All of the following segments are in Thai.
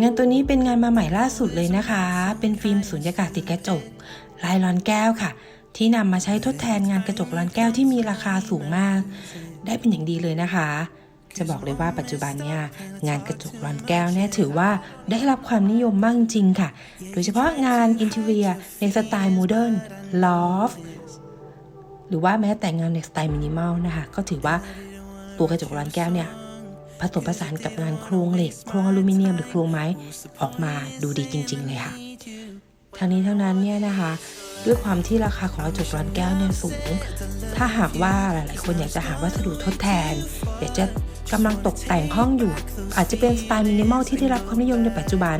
งานตัวนี้เป็นงานมาใหม่ล่าสุดเลยนะคะ เป็นฟิล์มสุญญากาศติดกระจก ลายลอนแก้วค่ะ ที่นำมาใช้ทดแทนงานกระจกลอนแก้วที่มีราคาสูงมาก ได้เป็นอย่างดีเลยนะคะ จะบอกเลยว่าปัจจุบันเนี่ยงานกระจกลอนแก้วเนี่ยถือว่าได้รับความนิยมมากจริงค่ะ โดยเฉพาะงานอินเทเรียในสไตล์โมเดิร์นลอฟหรือว่าแม้แต่งานในสไตล์มินิมอลนะคะ ก็ถือว่าตัวกระจกลอนแก้วเนี่ย ผสมผสานกับงานโครงเหล็ก โครงอลูมิเนียมหรือโครงไม้ออกมาดูดีจริง ๆ เลยค่ะทั้งนี้ทั้งนั้นเนี่ยนะคะ ด้วยความที่ราคาของกระจกร้อนแก้วเนี่ยสูง ถ้าหากว่าหลายๆคนอยากจะหาวัสดุทดแทนอยากจะกำลังตกแต่งห้องอยู่ อาจจะเป็นสไตล์มินิมอลที่ได้รับความนิยมในปัจจุบัน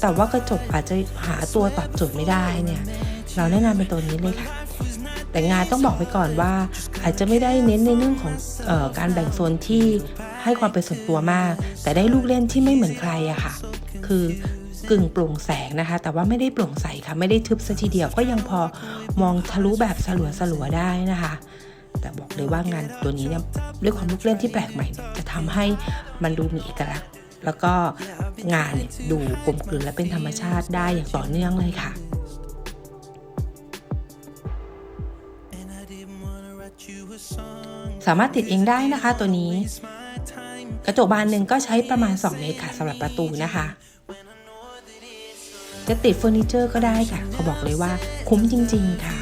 แต่ว่ากระจกอาจจะหาตัวตอบโจทย์ไม่ได้เนี่ยเราแนะนำเป็นตัวนี้เลยค่ะแต่งานต้องบอกไว้ก่อนว่าอาจจะไม่ได้เน้นในเรื่องของออการแบ่งโซนที่ ให้ความเป็นส่วนตัวมาก แต่ได้ลูกเล่นที่ไม่เหมือนใครอะค่ะ คือกึ่งโปร่งแสงนะคะ แต่ว่าไม่ได้โปร่งใสค่ะไม่ได้ทึบซะทีเดียวก็ยังพอมองทะลุแบบสลัวสลัวได้นะคะ แต่บอกเลยว่างานตัวนี้เนี่ยด้วยความลูกเล่นที่แปลกใหม่ จะทำให้มันดูมีเอกลักษณ์ แล้วก็งานเนี่ยดูกลมกลืนและเป็นธรรมชาติได้อย่างต่อเนื่องเลยค่ะสามารถติดเองได้นะคะตัวนี้ กระจกบานหนึ่งก็ใช้ประมาณ 2 เมตรค่ะสำหรับประตูนะคะ จะติดเฟอร์นิเจอร์ก็ได้ค่ะ เขาบอกเลยว่าคุ้มจริง ๆ ค่ะ